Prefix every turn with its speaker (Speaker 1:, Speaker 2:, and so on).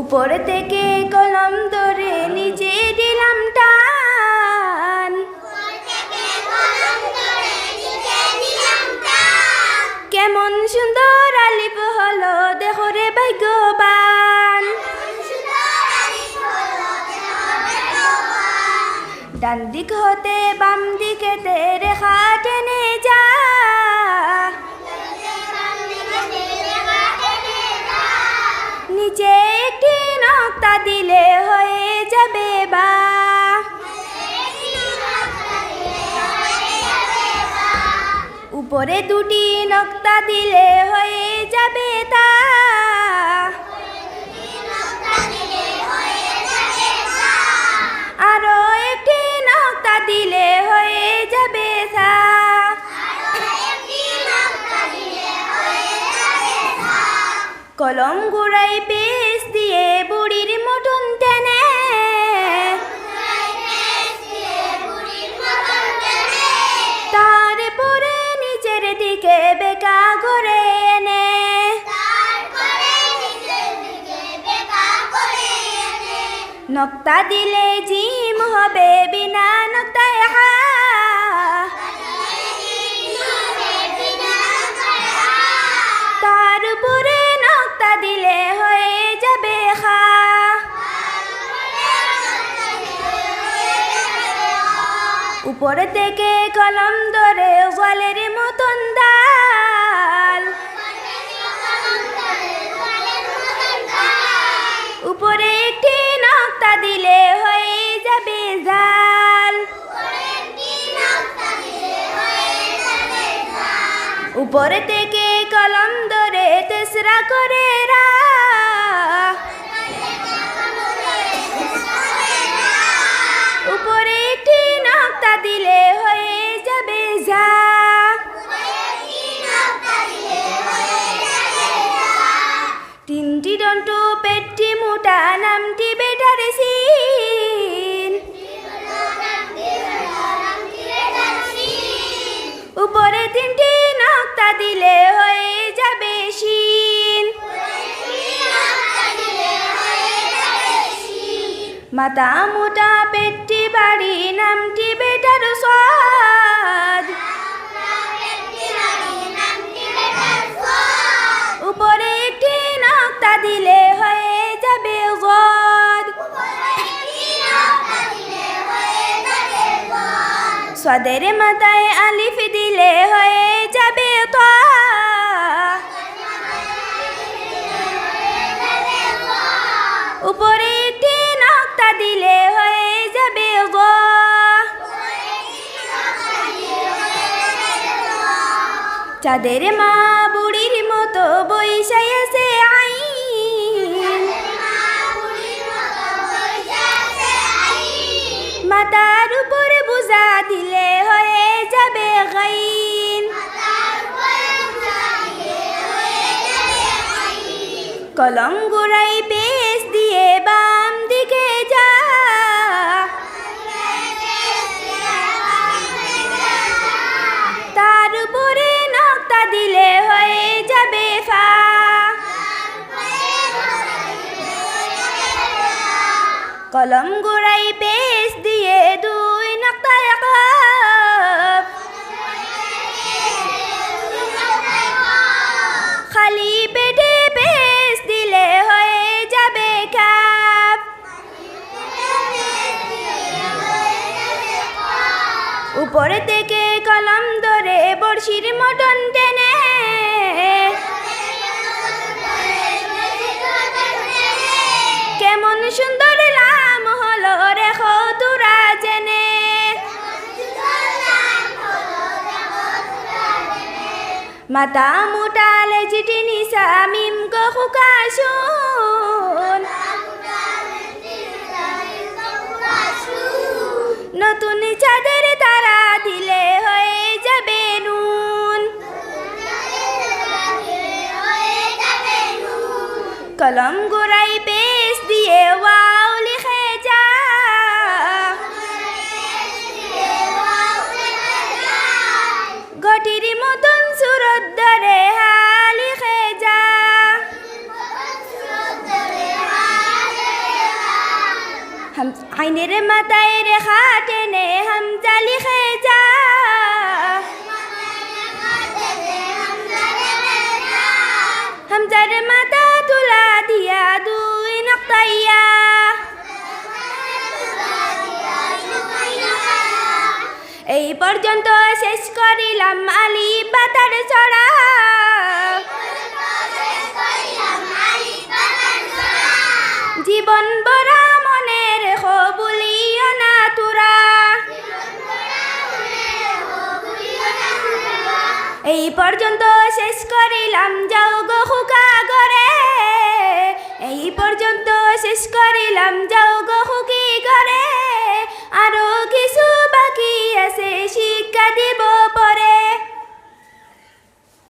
Speaker 1: উপর থেকে কলম ধরে নিচে দিলাম টান। কেমন সুন্দর আলিপ হলো দেখো রে ভাগ্যবান। ডান দিক হতে বাম দিকেতে দিলে হয়ে যাবে বা। উপরে দুটি নক্তা দিলে হয়ে যাবে তা। আরও একটি নক্তা দিলে হয়ে যাবে সা কলম গুড়াই পেস দিয়ে বুড়ির মটন টেনে তারপরে নিচের দিকে বেকা করে এনে। নক্তা দিলে জিম হবে বিনা নক্তায় হা। তার নক্তা দিলে হয়ে যাবে খা উপরে থেকে কলম ধরে জলের মতন দাল উপরে একটি নক্তা দিলে হয়ে যাবে জাল উপরে থেকে কলম ধরে তেসরা করে রা তিনটি দন্টু পেটটি মোটা, নামটি বেটার সিন উপরে তিনটি নক্তা দিলে হয়ে যাবে শিন। মাথা মোটা, পেটটি বাড়ি নামটি বেটার স্বাদের মাথায় আলিফ দিলে হয়ে যাবে তো উপরে একটি নক্তা দিলে হয়ে যাবে চাঁদের মা বুড়ির মতো বৈশাই আছে মাতার উপর দিলে হয়ে যাবে গাইন। কলম গুড়াই পেস দিয়ে বাম দিকে যা। তার উপরে নক্তা দিলে হয়ে যাবে ফা। কলম গুড়াই পেস দিয়ে দুই খালি পেটে পেস দিলে হয়ে যাবে কাপ উপরে থেকে কলম ধরে বড়শির মটন টেনে। কেমন সুন্দর লাম হলো রেখো মোটা লেজিটি নিসা মিম কুকা নতুন চাঁদের তারা দিলে হয়ে যাবে নুন। কলম গোড়াই হাম আইনের মাথায় রেখা টেনে হামজা লিখে যা হামজার মাথা তুলা দিয়া দুই নক্তাইয়া। এই পর্যন্ত শেষ করিলাম আলি পাতার ছড়া। জীবন বরা পর্যন্ত শেষ করিলাম যাও গো হুকা করে এই পর্যন্ত শেষ করিলাম যাও